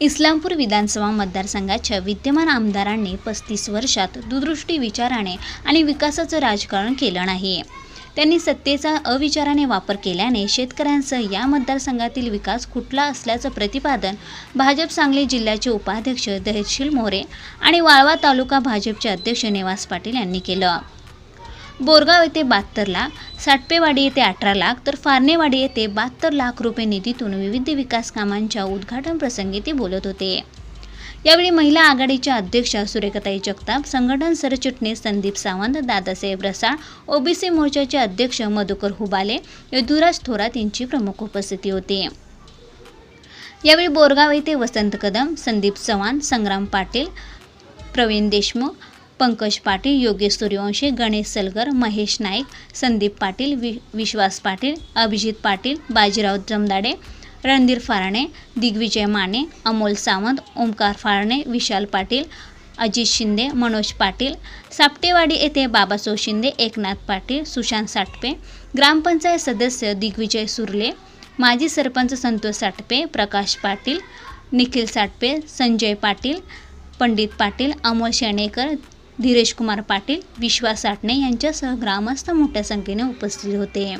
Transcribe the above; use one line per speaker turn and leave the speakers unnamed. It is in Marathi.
इस्लामपूर विधानसभा मतदारसंघाच्या विद्यमान आमदारांनी पस्तीस वर्षात दुदृष्टी विचाराने आणि विकासाचं राजकारण केलं नाही. त्यांनी सत्तेचा अविचाराने वापर केल्याने शेतकऱ्यांसह या मतदारसंघातील विकास कुठला असल्याचं प्रतिपादन भाजप सांगली जिल्ह्याचे उपाध्यक्ष दहशील मोरे आणि वाळवा तालुका भाजपचे अध्यक्ष निवास पाटील यांनी केलं. बोरगाव येथे बहात्तर लाख साटपेवाडी येथे अठरा लाख तर फारणेवाडी येथे बहात्तर लाख रुपये निधीतून विविध विकास कामांच्या उद्घाटन प्रसंगी ते बोलत होते. यावेळी महिला आघाडीच्या अध्यक्षा सुरेखताई जगताप संघटन सरचिटणीस संदीप सावंत दादासाहेब रसाळ ओबीसी मोर्चाचे अध्यक्ष मधुकर हुबाले यदुराज थोरात यांची प्रमुख उपस्थिती होती. यावेळी बोरगाव येथे वसंत कदम संदीप चव्हाण संग्राम पाटील प्रवीण देशमुख पंकज पाटील योगेश सूर्यवंशी गणेश सलगर महेश नाईक संदीप पाटील वि विश्वास पाटील अभिजित पाटील बाजीराव जमदाडे रणधीर फाराणे दिग्विजय माने अमोल सावंत ओमकार फाळणे विशाल पाटील अजित शिंदे मनोज पाटील सापटेवाडी येथे बाबासाहेब शिंदे एकनाथ पाटील सुशांत साटपे ग्रामपंचायत सदस्य दिग्विजय सुर्ले माजी सरपंच संतोष साटपे प्रकाश पाटील निखिल साटपे संजय पाटील पंडित पाटील अमोल शेणेकर धीरेश कुमार पाटील विश्वास साटणे यांच्यासह ग्रामस्थ मोठ्या संख्येने उपस्थित होते.